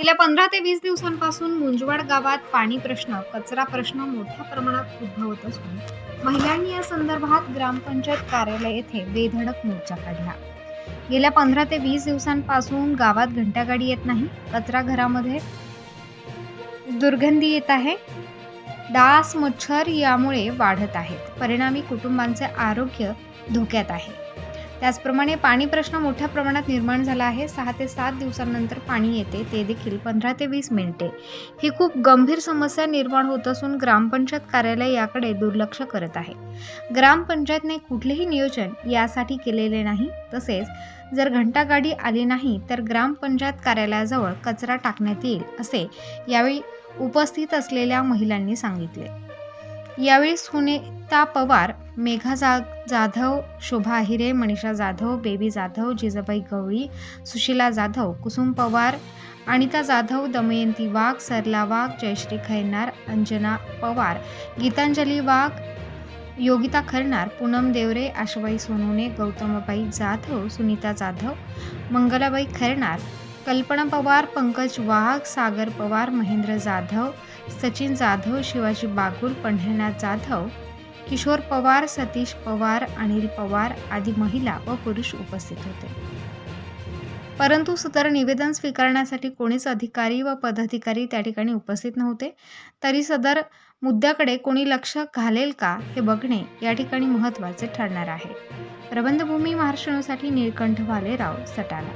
गेल्या पंधरा ते वीस दिवसांपासून मुंजवाड गावात पाणी प्रश्न कचरा प्रश्न मोठ्या प्रमाणात उद्भवत असून महिलांनी या संदर्भात ग्रामपंचायत कार्यालय येथे बेधडक मोर्चा काढला. गेल्या पंधरा ते वीस दिवसांपासून गावात घंटागाडी येत नाही कचरा घरामध्ये दुर्गंधी येत आहे डास मच्छर यामुळे वाढत आहेत. परिणामी कुटुंबांचे आरोग्य धोक्यात आहे. त्याचप्रमाणे पाणी प्रश्न मोठ्या प्रमाणात निर्माण झाला आहे. सहा ते सात दिवसांनंतर पाणी येते. ते देखील पंधरा ते वीस मिनिटे. ही खूप गंभीर समस्या निर्माण होत असून ग्रामपंचायत कार्यालय याकडे दुर्लक्ष करत आहे. ग्रामपंचायतने कुठलेही नियोजन यासाठी केलेले नाही. तसेच जर घंटागाडी आली नाही तर ग्रामपंचायत कार्यालयाजवळ कचरा टाकण्यात येईल असे यावेळी उपस्थित असलेल्या महिलांनी सांगितले. यावेळी सुनीता पवार मेघा जा जाधव शोभा अहिरे मनीषा जाधव बेबी जाधव जिजाबाई गवळी सुशीला जाधव कुसुम पवार अनिता जाधव दमयंती वाघ सरला वाघ जयश्री खैरनार अंजना पवार गीतांजली वाघ योगिता खरनार पूनम देवरे आशाबाई सोनूने गौतमबाई जाधव सुनीता जाधव मंगलाबाई खैरनार कल्पना पवार पंकज वाघ सागर पवार महेंद्र जाधव सचिन जाधव शिवाजी बागुल पंढरीनाथ जाधव किशोर पवार सतीश पवार अनिल पवार आदी महिला व पुरुष उपस्थित होते. परंतु सदर निवेदन स्वीकारण्यासाठी कोणीच अधिकारी व पदाधिकारी त्या ठिकाणी उपस्थित नव्हते. तरी सदर मुद्द्याकडे कोणी लक्ष घालेल का हे बघणे या ठिकाणी महत्त्वाचे ठरणार आहे. प्रबंधभूमी महाराष्ट्रासाठी निळकंठ भालेराव सटाला